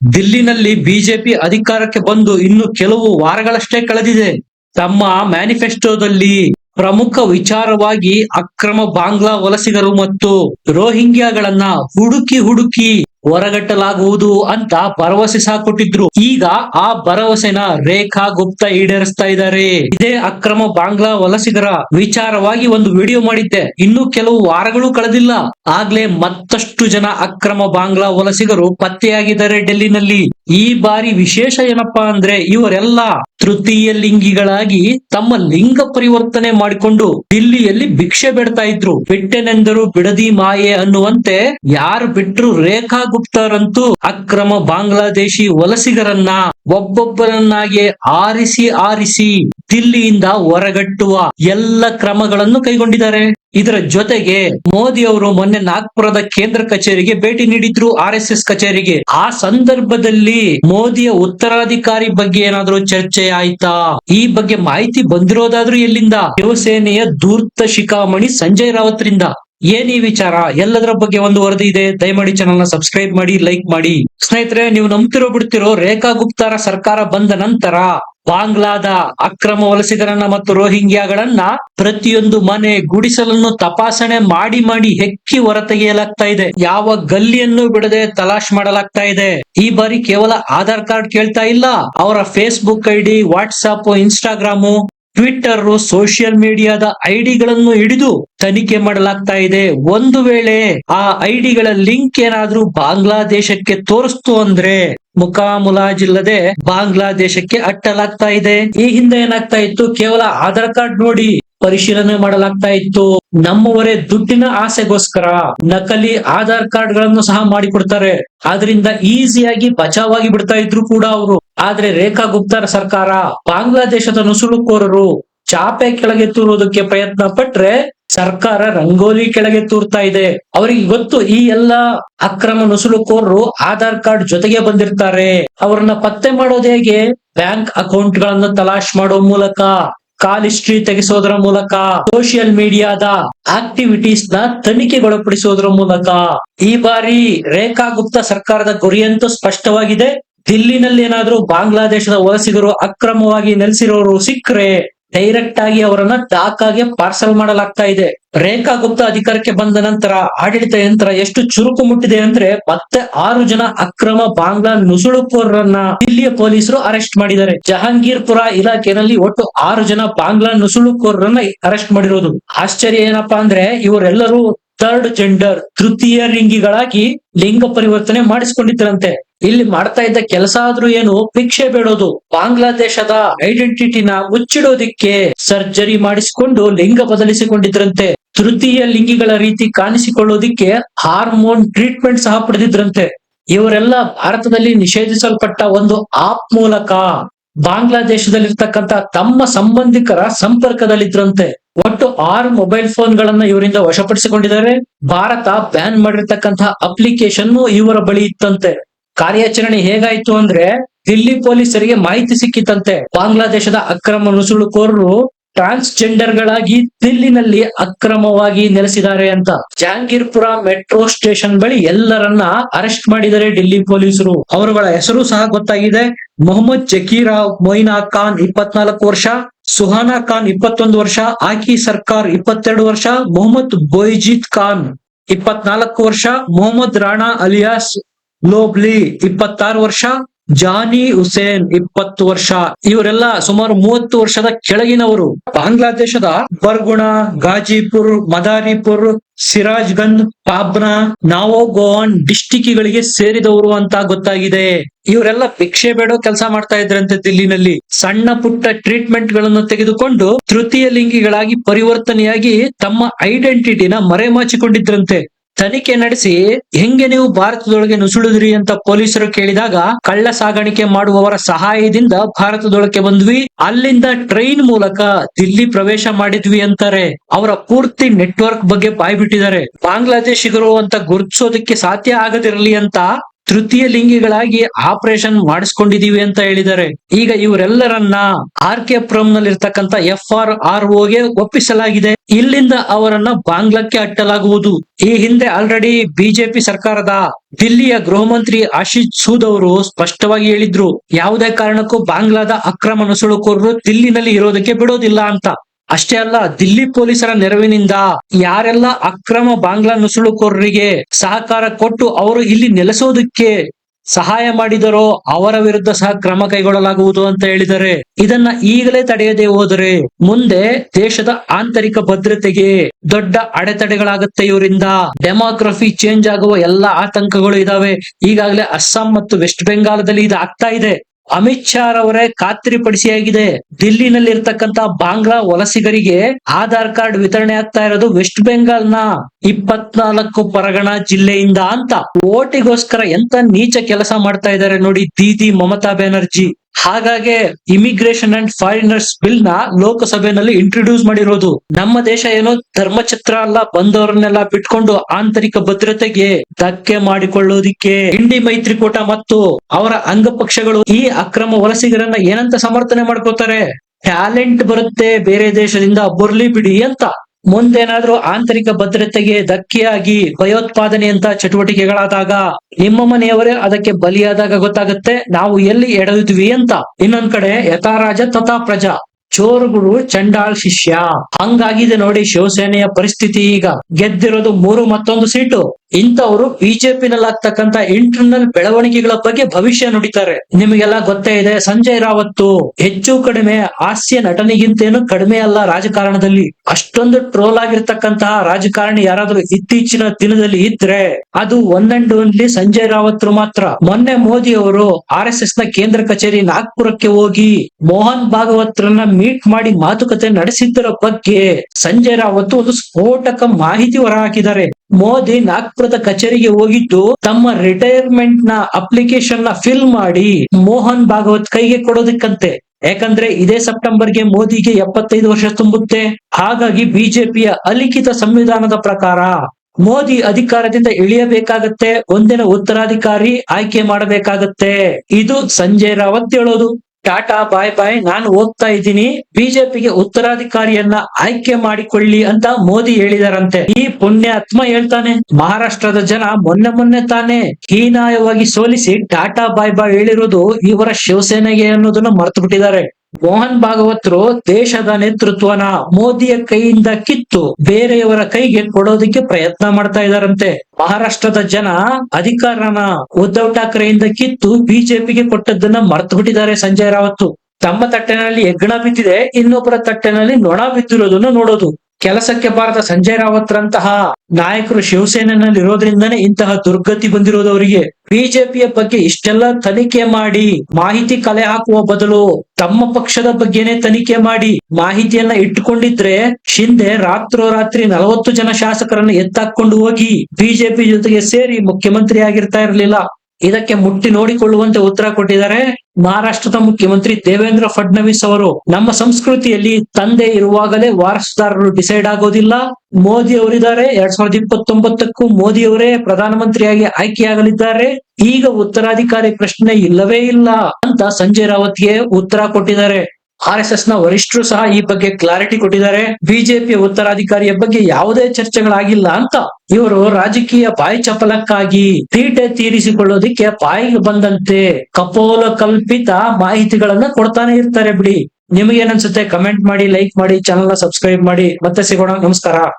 ದಿಲ್ಲಿನಲ್ಲಿ BJP ಅಧಿಕಾರಕ್ಕೆ ಬಂದು ಇನ್ನು ಕೆಲವು ವಾರಗಳಷ್ಟೇ ಕಳೆದಿದೆ. ತಮ್ಮ ಮ್ಯಾನಿಫೆಸ್ಟೋದಲ್ಲಿ ಪ್ರಮುಖ ವಿಚಾರವಾಗಿ ಅಕ್ರಮ ಬಾಂಗ್ಲಾ ವಲಸಿಗರು ಮತ್ತು ರೋಹಿಂಗ್ಯಾಗಳನ್ನ ಹುಡುಕಿ ಹುಡುಕಿ ಹೊರಗಟ್ಟಲಾಗುವುದು ಅಂತ ಭರವಸೆ ಸಹ ಕೊಟ್ಟಿದ್ರು ಈಗ ಆ ಭರವಸೆನ ರೇಖಾ ಗುಪ್ತಾ ಈಡೇರಿಸ್ತಾ ಇದ್ದಾರೆ. ಇದೇ ಅಕ್ರಮ ಬಾಂಗ್ಲಾ ವಲಸಿಗರ ವಿಚಾರವಾಗಿ ಒಂದು ವಿಡಿಯೋ ಮಾಡಿದ್ದೆ. ಇನ್ನು ಕೆಲವು ವಾರಗಳು ಕಳೆದಿಲ್ಲ. ಆಗ್ಲೇ ಮತ್ತಷ್ಟು ಜನ ಅಕ್ರಮ ಬಾಂಗ್ಲಾ ವಲಸಿಗರು ಪತ್ತೆಯಾಗಿದ್ದಾರೆ ಡೆಲ್ಲಿನಲ್ಲಿ. ಈ ಬಾರಿ ವಿಶೇಷ ಏನಪ್ಪಾ ಅಂದ್ರೆ ಇವರೆಲ್ಲ ತೃತೀಯ ಲಿಂಗಿಗಳಾಗಿ ತಮ್ಮ ಲಿಂಗ ಪರಿವರ್ತನೆ ಮಾಡಿಕೊಂಡು ದಿಲ್ಲಿಯಲ್ಲಿ ಭಿಕ್ಷೆ ಬೇಡ್ತಾ ಇದ್ರು. ಬಿಟ್ಟೆನೆಂದರು ಬಿಡದಿ ಮಾಯೆ ಅನ್ನುವಂತೆ ಯಾರು ಬಿಟ್ರು ರೇಖಾ ಗುಪ್ತರಂತೂ ಅಕ್ರಮ ಬಾಂಗ್ಲಾದೇಶಿ ವಲಸಿಗರನ್ನ ಒಬ್ಬೊಬ್ಬರನ್ನಾಗಿ ಆರಿಸಿ ಆರಿಸಿ ದಿಲ್ಲಿಯಿಂದ ಹೊರಗಟ್ಟುವ ಎಲ್ಲ ಕ್ರಮಗಳನ್ನು ಕೈಗೊಂಡಿದ್ದಾರೆ. ಇದರ ಜೊತೆಗೆ ಮೋದಿ ಅವರು ಮೊನ್ನೆ ನಾಗ್ಪುರದ ಕೇಂದ್ರ ಕಚೇರಿಗೆ ಭೇಟಿ ನೀಡಿದ್ರು, ಆರ್ ಎಸ್ ಎಸ್ ಕಚೇರಿಗೆ. ಆ ಸಂದರ್ಭದಲ್ಲಿ ಮೋದಿಯ ಉತ್ತರಾಧಿಕಾರಿ ಬಗ್ಗೆ ಏನಾದ್ರೂ ಚರ್ಚೆ ಆಯ್ತಾ? ಈ ಬಗ್ಗೆ ಮಾಹಿತಿ ಬಂದಿರೋದಾದ್ರೂ ಎಲ್ಲಿಂದ? ಶಿವಸೇನೆಯ ಧೂರ್ತ ಶಿಖಾಮಣಿ ಸಂಜಯ್ ರಾವತ್ರಿಂದ. ಏನ್ ಈ ವಿಚಾರ? ಎಲ್ಲದರ ಬಗ್ಗೆ ಒಂದು ವರದಿ ಇದೆ. ದಯಮಾಡಿ ಚಾನಲ್ನ ಸಬ್ಸ್ಕ್ರೈಬ್ ಮಾಡಿ ಲೈಕ್ ಮಾಡಿ. ಸ್ನೇಹಿತರೆ, ನೀವು ನಂಬ್ತಿರೋ, ಬಿಡ್ತಿರೋ ರೇಖಾ ಗುಪ್ತಾರ ಸರ್ಕಾರ ಬಂದ ನಂತರ ಬಾಂಗ್ಲಾದ ಅಕ್ರಮ ವಲಸಿಗರನ್ನ ಮತ್ತು ರೋಹಿಂಗ್ಯಾಗಳನ್ನ ಪ್ರತಿಯೊಂದು ಮನೆ ಗುಡಿಸಲನ್ನು ತಪಾಸಣೆ ಮಾಡಿ ಮಾಡಿ ಹೆಕ್ಕಿ ಹೊರತೆಗೆಯಲಾಗ್ತಾ ಇದೆ. ಯಾವ ಗಲ್ಲಿಯನ್ನು ಬಿಡದೆ ತಲಾಶ್ ಮಾಡಲಾಗ್ತಾ ಇದೆ. ಈ ಬಾರಿ ಕೇವಲ ಆಧಾರ್ ಕಾರ್ಡ್ ಕೇಳ್ತಾ ಇಲ್ಲ. ಅವರ Facebook ID WhatsApp Instagram Twitter social ಮೀಡಿಯಾದ ಐಡಿಗಳನ್ನು ಹಿಡಿದು ತನಿಖೆ ಮಾಡಲಾಗ್ತಾ ಇದೆ. ಒಂದು ವೇಳೆ ಆ ಐಡಿಗಳ ಲಿಂಕ್ ಏನಾದ್ರೂ ಬಾಂಗ್ಲಾದೇಶಕ್ಕೆ ತೋರಿಸ್ತು ಅಂದ್ರೆ ಮುಖಾಮುಲಾಜಿಲ್ಲದೆ ಬಾಂಗ್ಲಾದೇಶಕ್ಕೆ ಅಟ್ಟಲಾಗ್ತಾ ಇದೆ. ಈ ಹಿಂದೆ ಏನಾಗ್ತಾ ಇತ್ತು? ಕೇವಲ ಆಧಾರ್ ಕಾರ್ಡ್ ನೋಡಿ ಪರಿಶೀಲನೆ ಮಾಡಲಾಗ್ತಾ ಇತ್ತು. ನಮ್ಮವರೇ ದುಡ್ಡಿನ ಆಸೆಗೋಸ್ಕರ ನಕಲಿ ಆಧಾರ್ ಕಾರ್ಡ್ಗಳನ್ನು ಸಹ ಮಾಡಿಕೊಡ್ತಾರೆ. ಆದ್ರಿಂದ ಈಸಿಯಾಗಿ ಬಚಾವಾಗಿ ಬಿಡ್ತಾ ಇದ್ರು ಕೂಡ ಅವರು. ಆದ್ರೆ ರೇಖಾ ಗುಪ್ತಾರ ಸರ್ಕಾರ ಬಾಂಗ್ಲಾದೇಶದ ನುಸುಳುಕೋರರು ಚಾಪೆ ಕೆಳಗೆ ತೂರುವುದಕ್ಕೆ ಪ್ರಯತ್ನ ಪಟ್ರೆ ಸರ್ಕಾರ ರಂಗೋಲಿ ಕೆಳಗೆ ತೂರ್ತಾ ಇದೆ. ಅವರಿಗೆ ಗೊತ್ತು, ಈ ಎಲ್ಲ ಅಕ್ರಮ ನುಸುಳುಕೋರರು ಆಧಾರ್ ಕಾರ್ಡ್ ಜೊತೆಗೆ ಬಂದಿರ್ತಾರೆ. ಅವರನ್ನ ಪತ್ತೆ ಮಾಡೋದು ಹೇಗೆ? ಬ್ಯಾಂಕ್ ಅಕೌಂಟ್ ಗಳನ್ನ ತಲಾಶ್ ಮಾಡೋ ಮೂಲಕ, ಕಾಲ್ ಹಿಸ್ಟ್ರಿ ತೆಗೆಸೋದ್ರ ಮೂಲಕ, ಸೋಷಿಯಲ್ ಮೀಡಿಯಾದ ಆಕ್ಟಿವಿಟೀಸ್ನ ತನಿಖೆಗೊಳಪಡಿಸೋದ್ರ ಮೂಲಕ. ಈ ಬಾರಿ ರೇಖಾ ಗುಪ್ತಾ ಸರ್ಕಾರದ ಗುರಿಯಂತೂ ಸ್ಪಷ್ಟವಾಗಿದೆ. ದಿಲ್ಲಿನಲ್ಲಿ ಏನಾದ್ರೂ ಬಾಂಗ್ಲಾದೇಶದ ವಲಸಿಗರು ಅಕ್ರಮವಾಗಿ ನೆಲೆಸಿರೋರು ಸಿಕ್ಕರೆ ಡೈರೆಕ್ಟ್ ಆಗಿ ಅವರನ್ನ ಢಾಕಾಗೆ ಪಾರ್ಸಲ್ ಮಾಡಲಾಗ್ತಾ ಇದೆ. ರೇಖಾ ಗುಪ್ತಾ ಅಧಿಕಾರಕ್ಕೆ ಬಂದ ನಂತರ ಆಡಳಿತ ಯಂತ್ರ ಎಷ್ಟು ಚುರುಕು ಮುಟ್ಟಿದೆ ಅಂದ್ರೆ ಮತ್ತೆ ಆರು ಜನ ಅಕ್ರಮ ಬಾಂಗ್ಲಾ ನುಸುಳುಕೋರರನ್ನ ದಿಲ್ಲಿಯ ಪೊಲೀಸರು ಅರೆಸ್ಟ್ ಮಾಡಿದ್ದಾರೆ. ಜಹಾಂಗೀರ್ಪುರ ಇಲಾಖೆಯಲ್ಲಿ ಒಟ್ಟು ಆರು ಜನ ಬಾಂಗ್ಲಾ ನುಸುಳುಕೋರರನ್ನ ಅರೆಸ್ಟ್ ಮಾಡಿರೋದು. ಆಶ್ಚರ್ಯ ಏನಪ್ಪಾ ಅಂದ್ರೆ ಇವರೆಲ್ಲರೂ ಥರ್ಡ್ ಜೆಂಡರ್ ತೃತೀಯ ಲಿಂಗಿಗಳಾಗಿ ಲಿಂಗ ಪರಿವರ್ತನೆ ಮಾಡಿಸ್ಕೊಂಡಿದ್ರಂತೆ ಇಲ್ಲಿ ಮಾಡ್ತಾ ಇದ್ದ ಕೆಲಸ ಆದ್ರೂ ಏನು? ಭಿಕ್ಷೆ ಬೇಡೋದು. ಬಾಂಗ್ಲಾದೇಶದ ಐಡೆಂಟಿಟಿನ ಮುಚ್ಚಿಡೋದಿಕ್ಕೆ ಸರ್ಜರಿ ಮಾಡಿಸಿಕೊಂಡು ಲಿಂಗ ಬದಲಿಸಿಕೊಂಡಿದ್ರಂತೆ. ತೃತೀಯ ಲಿಂಗಿಗಳ ರೀತಿ ಕಾಣಿಸಿಕೊಳ್ಳೋದಿಕ್ಕೆ ಹಾರ್ಮೋನ್ ಟ್ರೀಟ್ಮೆಂಟ್ ಸಹ ಪಡೆದಿದ್ರಂತೆ. ಇವರೆಲ್ಲ ಭಾರತದಲ್ಲಿ ನಿಷೇಧಿಸಲ್ಪಟ್ಟ ಒಂದು ಆಪ್ ಮೂಲಕ ಬಾಂಗ್ಲಾದೇಶದಲ್ಲಿರ್ತಕ್ಕಂತ ತಮ್ಮ ಸಂಬಂಧಿಕರ ಸಂಪರ್ಕದಲ್ಲಿದ್ರಂತೆ. ಒಟ್ಟು ಆರು ಮೊಬೈಲ್ ಫೋನ್ ಗಳನ್ನ ಇವರಿಂದ ವಶಪಡಿಸಿಕೊಂಡಿದ್ದಾರೆ. ಭಾರತ ಬ್ಯಾನ್ ಮಾಡಿರ್ತಕ್ಕಂತಹ ಅಪ್ಲಿಕೇಶನ್ ಇವರ ಬಳಿ ಇತ್ತಂತೆ. ಕಾರ್ಯಾಚರಣೆ ಹೇಗಾಯ್ತು ಅಂದ್ರೆ ದಿಲ್ಲಿ ಪೊಲೀಸರಿಗೆ ಮಾಹಿತಿ ಸಿಕ್ಕಿತಂತೆ ಬಾಂಗ್ಲಾದೇಶದ ಅಕ್ರಮ ನುಸುಳುಕೋರರು ಟ್ರಾನ್ಸ್ಜೆಂಡರ್ ಗಳಾಗಿ ದಿಲ್ಲಿನಲ್ಲಿ ಅಕ್ರಮವಾಗಿ ನೆಲೆಸಿದ್ದಾರೆ ಅಂತ. ಜಹಾಂಗೀರ್ಪುರ ಮೆಟ್ರೋ ಸ್ಟೇಷನ್ ಬಳಿ ಎಲ್ಲರನ್ನ ಅರೆಸ್ಟ್ ಮಾಡಿದರೆ ಡೆಲ್ಲಿ ಪೊಲೀಸರು. ಅವರುಗಳ ಹೆಸರು ಸಹ ಗೊತ್ತಾಗಿದೆ. ಮೊಹಮ್ಮದ್ ಜಕೀರಾವ್ ಮೊಯ್ನಾ ಖಾನ್ ಇಪ್ಪತ್ನಾಲ್ಕು ವರ್ಷ, ಸುಹಾನಾ ಖಾನ್ ಇಪ್ಪತ್ತೊಂದು ವರ್ಷ, ಆಕಿ ಸರ್ಕಾರ್ ಇಪ್ಪತ್ತೆರಡು ವರ್ಷ, ಮೊಹಮ್ಮದ್ ಬೊಯ್ಜಿತ್ ಖಾನ್ ಇಪ್ಪತ್ನಾಲ್ಕು ವರ್ಷ, ಮೊಹಮ್ಮದ್ ರಾಣಾ ಅಲಿಯಾಸ್ ಲೋಬ್ಲಿ ಇಪ್ಪತ್ತಾರು ವರ್ಷ, ಜಾನಿ ಹುಸೇನ್ ಇಪ್ಪತ್ತು ವರ್ಷ. ಇವರೆಲ್ಲ ಸುಮಾರು ಮೂವತ್ತು ವರ್ಷದ ಕೆಳಗಿನವರು. ಬಾಂಗ್ಲಾದೇಶದ ಬರ್ಗುಣ ಗಾಜಿಪುರ್ ಮದಾರಿಪುರ್, ಸಿರಾಜ್ಗಂಜ್, ಪಾಬ್ನಾ ನಾವೋಗೋನ್ ಡಿಸ್ಟಿಕ್ಗಳಿಗೆ ಸೇರಿದವರು ಅಂತ ಗೊತ್ತಾಗಿದೆ. ಇವರೆಲ್ಲ ಭಿಕ್ಷೆ ಬೇಡೋ ಕೆಲಸ ಮಾಡ್ತಾ ಇದ್ರಂತೆ ದಿಲ್ಲಿನಲ್ಲಿ. ಸಣ್ಣ ಪುಟ್ಟ ಟ್ರೀಟ್ಮೆಂಟ್ಗಳನ್ನು ತೆಗೆದುಕೊಂಡು ತೃತೀಯ ಲಿಂಗಿಗಳಾಗಿ ಪರಿವರ್ತನೆಯಾಗಿ ತಮ್ಮ ಐಡೆಂಟಿಟಿನ ಮರೆಮಾಚಿಕೊಂಡಿದ್ರಂತೆ. ತನಿಖೆ ನಡೆಸಿ ಹೆಂಗೆ ನೀವು ಭಾರತದೊಳಗೆ ನುಸುಳಿದ್ರಿ ಅಂತ ಪೊಲೀಸರು ಕೇಳಿದಾಗ ಕಳ್ಳ ಸಾಗಾಣಿಕೆ ಮಾಡುವವರ ಸಹಾಯದಿಂದ ಭಾರತದೊಳಕ್ಕೆ ಬಂದ್ವಿ. ಅಲ್ಲಿಂದ ಟ್ರೈನ್ ಮೂಲಕ ದಿಲ್ಲಿ ಪ್ರವೇಶ ಮಾಡಿದ್ವಿ ಅಂತಾರೆ ಅವರ ಪೂರ್ತಿ ನೆಟ್ವರ್ಕ್ ಬಗ್ಗೆ ಬಾಯ್ಬಿಟ್ಟಿದ್ದಾರೆ. ಬಾಂಗ್ಲಾದೇಶಿಗರು ಅಂತ ಗುರುತಿಸೋದಕ್ಕೆ ಸಾಧ್ಯ ಆಗದಿರಲಿ ಅಂತ ತೃತೀಯ ಲಿಂಗಿಗಳಾಗಿ ಆಪರೇಷನ್ ಮಾಡಿಸ್ಕೊಂಡಿದೀವಿ ಅಂತ ಹೇಳಿದ್ದಾರೆ. ಈಗ ಇವರೆಲ್ಲರನ್ನ ಆರ್ ಕೆ ಪುರಂ ನಲ್ಲಿರ್ತಕ್ಕಂಥ ಎಫ್ ಆರ್ ಆರ್ ಓಗೆ ಒಪ್ಪಿಸಲಾಗಿದೆ. ಇಲ್ಲಿಂದ ಅವರನ್ನ ಬಾಂಗ್ಲಾಕ್ಕೆ ಅಟ್ಟಲಾಗುವುದು. ಈ ಹಿಂದೆ ಆಲ್ರೆಡಿ ಬಿಜೆಪಿ ಸರ್ಕಾರದ ದಿಲ್ಲಿಯ ಗೃಹ ಮಂತ್ರಿ ಆಶೀಶ್ ಸೂದ್ ಅವರು ಸ್ಪಷ್ಟವಾಗಿ ಹೇಳಿದ್ರು, ಯಾವುದೇ ಕಾರಣಕ್ಕೂ ಬಾಂಗ್ಲಾದ ಅಕ್ರಮ ನುಸುಳುಕೋರರು ದಿಲ್ಲಿನಲ್ಲಿ ಇರೋದಕ್ಕೆ ಬಿಡೋದಿಲ್ಲ ಅಂತ. ಅಷ್ಟೇ ಅಲ್ಲ, ದಿಲ್ಲಿ ಪೊಲೀಸರ ನೆರವಿನಿಂದ ಯಾರೆಲ್ಲ ಅಕ್ರಮ ಬಾಂಗ್ಲಾ ನುಸುಳುಕೋರರಿಗೆ ಸಹಕಾರ ಕೊಟ್ಟು ಅವರು ಇಲ್ಲಿ ನೆಲೆಸೋದಕ್ಕೆ ಸಹಾಯ ಮಾಡಿದರೋ ಅವರ ವಿರುದ್ಧ ಸಹ ಕ್ರಮ ಕೈಗೊಳ್ಳಲಾಗುವುದು ಅಂತ ಹೇಳಿದರೆ, ಇದನ್ನ ಈಗಲೇ ತಡೆಯದೆ ಹೋದರೆ ಮುಂದೆ ದೇಶದ ಆಂತರಿಕ ಭದ್ರತೆಗೆ ದೊಡ್ಡ ಅಡೆತಡೆಗಳಾಗುತ್ತೆ ಇವರಿಂದ. ಡೆಮೋಗ್ರಫಿ ಚೇಂಜ್ ಆಗುವ ಎಲ್ಲಾ ಆತಂಕಗಳು ಇದಾವೆ. ಈಗಾಗಲೇ ಅಸ್ಸಾಂ ಮತ್ತು ವೆಸ್ಟ್ ಬೆಂಗಾಲದಲ್ಲಿ ಇದು ಆಗ್ತಾ ಇದೆ. ಅಮಿತ್ ಶಾ ರವರೇ ಖಾತ್ರಿಪಡಿಸಿಯಾಗಿದೆ. ದಿಲ್ಲಿನಲ್ಲಿ ಇರ್ತಕ್ಕಂತ ಬಾಂಗ್ಲಾ ವಲಸಿಗರಿಗೆ ಆಧಾರ್ ಕಾರ್ಡ್ ವಿತರಣೆ ಆಗ್ತಾ ಇರೋದು ವೆಸ್ಟ್ ಬೆಂಗಾಲ್ನ ಇಪ್ಪತ್ನಾಲ್ಕು ಪರಗಣ ಜಿಲ್ಲೆಯಿಂದ ಅಂತ. ಓಟಿಗೋಸ್ಕರ ಎಂತ ನೀಚ ಕೆಲಸ ಮಾಡ್ತಾ ಇದ್ದಾರೆ ನೋಡಿ, ದೀದಿ ಮಮತಾ ಬ್ಯಾನರ್ಜಿ. ಹಾಗಾಗಿ ಇಮಿಗ್ರೇಷನ್ ಅಂಡ್ ಫಾರಿನರ್ಸ್ ಬಿಲ್ನ ಲೋಕಸಭೆಯಲ್ಲಿ ಇಂಟ್ರೊಡ್ಯೂಸ್ ಮಾಡಿರೋದು. ನಮ್ಮ ದೇಶ ಏನೋ ಧರ್ಮಛತ್ರ ಅಲ್ಲ, ಬಂದವರನ್ನೆಲ್ಲ ಬಿಟ್ಕೊಂಡು ಆಂತರಿಕ ಭದ್ರತೆಗೆ ಧಕ್ಕೆ ಮಾಡಿಕೊಳ್ಳೋದಿಕ್ಕೆ ಇಂಡಿ ಮೈತ್ರಿಕೂಟ ಮತ್ತು ಅವರ ಅಂಗಪಕ್ಷಗಳು ಈ ಅಕ್ರಮ ವಲಸಿಗರನ್ನ ಏನಂತ ಸಮರ್ಥನೆ ಮಾಡ್ಕೋತಾರೆ? ಟ್ಯಾಲೆಂಟ್ ಬರುತ್ತೆ, ಬೇರೆ ದೇಶದಿಂದ ಬರ್ಲಿ ಬಿಡಿ ಅಂತ. ಮುಂದೇನಾದ್ರೂ ಆಂತರಿಕ ಭದ್ರತೆಗೆ ಧಕ್ಕೆಯಾಗಿ ಭಯೋತ್ಪಾದನೆಯಂತ ಚಟುವಟಿಕೆಗಳಾದಾಗ ನಿಮ್ಮ ಮನೆಯವರೇ ಅದಕ್ಕೆ ಬಲಿಯಾದಾಗ ಗೊತ್ತಾಗುತ್ತೆ, ನಾವು ಎಲ್ಲಿ ಎಡವಿದ್ವಿ ಅಂತ. ಇನ್ನೊಂದ್ ಕಡೆ ಯಥಾರಾಜ ತಥಾ ಪ್ರಜಾ, ಚೋರುಗುರು ಚಂಡಾಳ್ ಶಿಷ್ಯ. ಹಂಗಾಗಿದೆ ನೋಡಿ ಶಿವಸೇನೆಯ ಪರಿಸ್ಥಿತಿ ಈಗ. ಗೆದ್ದಿರೋದು ಮೂರು ಮತ್ತೊಂದು ಸೀಟು. ಇಂಥವರು ಬಿಜೆಪಿನಲ್ಲಾಗ್ತಕ್ಕಂತ ಇಂಟರ್ನಲ್ ಬೆಳವಣಿಗೆಗಳ ಬಗ್ಗೆ ಭವಿಷ್ಯ ನುಡಿತಾರೆ. ನಿಮಗೆಲ್ಲ ಗೊತ್ತೇ ಇದೆ, ಸಂಜಯ್ ರಾವತ್ತು ಹೆಚ್ಚು ಕಡಿಮೆ ಹಾಸ್ಯ ನಟನೆಗಿಂತೇನು ಕಡಿಮೆ ಅಲ್ಲ ರಾಜಕಾರಣದಲ್ಲಿ. ಅಷ್ಟೊಂದು ಟ್ರೋಲ್ ಆಗಿರ್ತಕ್ಕಂತಹ ರಾಜಕಾರಣಿ ಯಾರಾದ್ರೂ ಇತ್ತೀಚಿನ ದಿನದಲ್ಲಿ ಇದ್ರೆ ಅದು ಅಂಡ್ ಓನ್ಲಿ ಸಂಜಯ್ ರಾವತ್ ಮಾತ್ರ. ಮೊನ್ನೆ ಮೋದಿ ಅವರು ಆರ್ ಎಸ್ ಎಸ್ನ ಕೇಂದ್ರ ಕಚೇರಿ ನಾಗ್ಪುರಕ್ಕೆ ಹೋಗಿ ಮೋಹನ್ ಭಾಗವತ್ರನ್ನ ಮೀಟ್ ಮಾಡಿ ಮಾತುಕತೆ ನಡೆಸಿದ್ದರ ಬಗ್ಗೆ ಸಂಜಯ್ ರಾವತ್ ಒಂದು ಸ್ಫೋಟಕ ಮಾಹಿತಿ ಹೊರಹಾಕಿದ್ದಾರೆ. ಮೋದಿ ನಾಗ್ಪುರದ ಕಚೇರಿಗೆ ಹೋಗಿದ್ದು ತಮ್ಮ ರಿಟೈರ್ಮೆಂಟ್ನ ಅಪ್ಲಿಕೇಶನ್ನ ಫಿಲ್ ಮಾಡಿ ಮೋಹನ್ ಭಾಗವತ್ ಕೈಗೆ ಕೊಡೋದಕ್ಕಂತೆ. ಯಾಕಂದ್ರೆ ಇದೇ ಸೆಪ್ಟೆಂಬರ್ಗೆ ಮೋದಿಗೆ ಎಪ್ಪತ್ತೈದು ವರ್ಷ ತುಂಬುತ್ತೆ. ಹಾಗಾಗಿ ಬಿಜೆಪಿಯ ಅಲಿಖಿತ ಸಂವಿಧಾನದ ಪ್ರಕಾರ ಮೋದಿ ಅಧಿಕಾರದಿಂದ ಇಳಿಯಬೇಕಾಗತ್ತೆ, ಒಂದಿನ ಉತ್ತರಾಧಿಕಾರಿ ಆಯ್ಕೆ ಮಾಡಬೇಕಾಗತ್ತೆ. ಇದು ಸಂಜಯ್ ರಾವತ್ ಹೇಳೋದು. ಟಾಟಾ, ಬಾಯ್ ಬಾಯ್, ನಾನು ಹೋಗ್ತಾ ಇದ್ದೀನಿ. ಬಿಜೆಪಿಗೆ ಉತ್ತರಾಧಿಕಾರಿಯನ್ನ ಆಯ್ಕೆ ಮಾಡಿಕೊಳ್ಳಿ ಅಂತ ಮೋದಿ ಹೇಳಿದಾರಂತೆ. ಈ ಪುಣ್ಯಾತ್ಮ ಹೇಳ್ತಾನೆ. ಮಹಾರಾಷ್ಟ್ರದ ಜನ ಮೊನ್ನೆ ಮೊನ್ನೆ ತಾನೇ ಹೀನಾಯವಾಗಿ ಸೋಲಿಸಿ ಟಾಟಾ, ಬಾಯ್ ಬಾಯ್ ಹೇಳಿರೋದು ಇವರ ಶಿವಸೇನೆಗೆ ಅನ್ನೋದನ್ನ ಮರ್ತು ಬಿಟ್ಟಿದ್ದಾರೆ. ಮೋಹನ್ ಭಾಗವತರು ದೇಶದ ನೇತೃತ್ವನ ಮೋದಿಯ ಕೈಯಿಂದ ಕಿತ್ತು ಬೇರೆಯವರ ಕೈಗೆ ಕೊಡೋದಕ್ಕೆ ಪ್ರಯತ್ನ ಮಾಡ್ತಾ ಇದಾರಂತೆ ಮಹಾರಾಷ್ಟ್ರದ ಜನ ಅಧಿಕಾರನ ಉದ್ಧವ್ ಠಾಕ್ರೆಯಿಂದ ಕಿತ್ತು ಬಿಜೆಪಿಗೆ ಕೊಟ್ಟದ್ದನ್ನ ಮರ್ತು ಬಿಟ್ಟಿದ್ದಾರೆ ಸಂಜಯ್ ರಾವತ್ ತಮ್ಮ ತಟ್ಟೆನಲ್ಲಿ ಹೆಗ್ಗಣ ಬಿದ್ದಿದೆ, ಇನ್ನೊಬ್ಬರ ತಟ್ಟೆನಲ್ಲಿ ನೊಣ ಬಿದ್ದಿರೋದನ್ನು ನೋಡೋದು. ಕೆಲಸಕ್ಕೆ ಬಾರದ ಸಂಜಯ್ ರಾವತ್ರಂತಹ ನಾಯಕರು ಶಿವಸೇನೆನಲ್ಲಿ ಇರೋದ್ರಿಂದನೇ ಇಂತಹ ದುರ್ಗತಿ ಬಂದಿರೋದು ಅವರಿಗೆ. ಬಿಜೆಪಿಯ ಬಗ್ಗೆ ಇಷ್ಟೆಲ್ಲ ತನಿಖೆ ಮಾಡಿ, ಮಾಹಿತಿ ಕಲೆ ಹಾಕುವ ಬದಲು ತಮ್ಮ ಪಕ್ಷದ ಬಗ್ಗೆನೆ ತನಿಖೆ ಮಾಡಿ, ಮಾಹಿತಿಯನ್ನ ಇಟ್ಟುಕೊಂಡಿದ್ರೆ ಶಿಂದೆ ರಾತ್ರೋರಾತ್ರಿ ನಲವತ್ತು ಜನ ಶಾಸಕರನ್ನ ಎತ್ತಾಕೊಂಡು ಹೋಗಿ ಬಿಜೆಪಿ ಜೊತೆಗೆ ಸೇರಿ ಮುಖ್ಯಮಂತ್ರಿ ಆಗಿರ್ತಾ ಇರಲಿಲ್ಲ. ಇದಕ್ಕೆ ಮುಟ್ಟಿ ನೋಡಿಕೊಳ್ಳುವಂತೆ ಉತ್ತರ ಕೊಟ್ಟಿದ್ದಾರೆ. ಮಹಾರಾಷ್ಟ್ರದ ಮುಖ್ಯಮಂತ್ರಿ ದೇವೇಂದ್ರ ಫಡ್ನವೀಸ್ ಅವರು, ನಮ್ಮ ಸಂಸ್ಕೃತಿಯಲ್ಲಿ ತಂದೆ ಇರುವಾಗಲೇ ವಾರಸುದಾರರು ಡಿಸೈಡ್ ಆಗೋದಿಲ್ಲ. ಮೋದಿ ಅವರಿದ್ದಾರೆ. ಎರಡ್ ಸಾವಿರದ ಇಪ್ಪತ್ತೊಂಬತ್ತಕ್ಕೂ ಮೋದಿ ಅವರೇ ಪ್ರಧಾನಮಂತ್ರಿಯಾಗಿ ಆಯ್ಕೆಯಾಗಲಿದ್ದಾರೆ. ಈಗ ಉತ್ತರಾಧಿಕಾರಿ ಪ್ರಶ್ನೆ ಇಲ್ಲವೇ ಇಲ್ಲ ಅಂತ ಸಂಜಯ್ ರಾವತ್ಗೆ ಉತ್ತರ ಕೊಟ್ಟಿದ್ದಾರೆ. ಆರ್ ಎಸ್ ಎಸ್ನ ವರಿಷ್ಠರು ಸಹ ಈ ಬಗ್ಗೆ ಕ್ಲಾರಿಟಿ ಕೊಟ್ಟಿದ್ದಾರೆ. ಬಿಜೆಪಿಯ ಉತ್ತರಾಧಿಕಾರಿಯ ಬಗ್ಗೆ ಯಾವುದೇ ಚರ್ಚೆಗಳಾಗಿಲ್ಲ ಅಂತ ಇವರು ರಾಜಕೀಯ ಬಾಯಿ ಚಪಲಕ್ಕಾಗಿ ತೀಟೆ ತೀರಿಸಿಕೊಳ್ಳೋದಿಕ್ಕೆ ಬಾಯಿಗೆ ಬಂದಂತೆ ಕಪೋಲ ಕಲ್ಪಿತ ಮಾಹಿತಿಗಳನ್ನ ಕೊಡ್ತಾನೆ ಇರ್ತಾರೆ ಬಿಡಿ. ನಿಮಗೇನನ್ಸುತ್ತೆ? ಕಮೆಂಟ್ ಮಾಡಿ, ಲೈಕ್ ಮಾಡಿ ಚಾನಲ್ನ ಸಬ್ಸ್ಕ್ರೈಬ್ ಮಾಡಿ. ಮತ್ತೆ ಸಿಗೋಣ. ನಮಸ್ಕಾರ.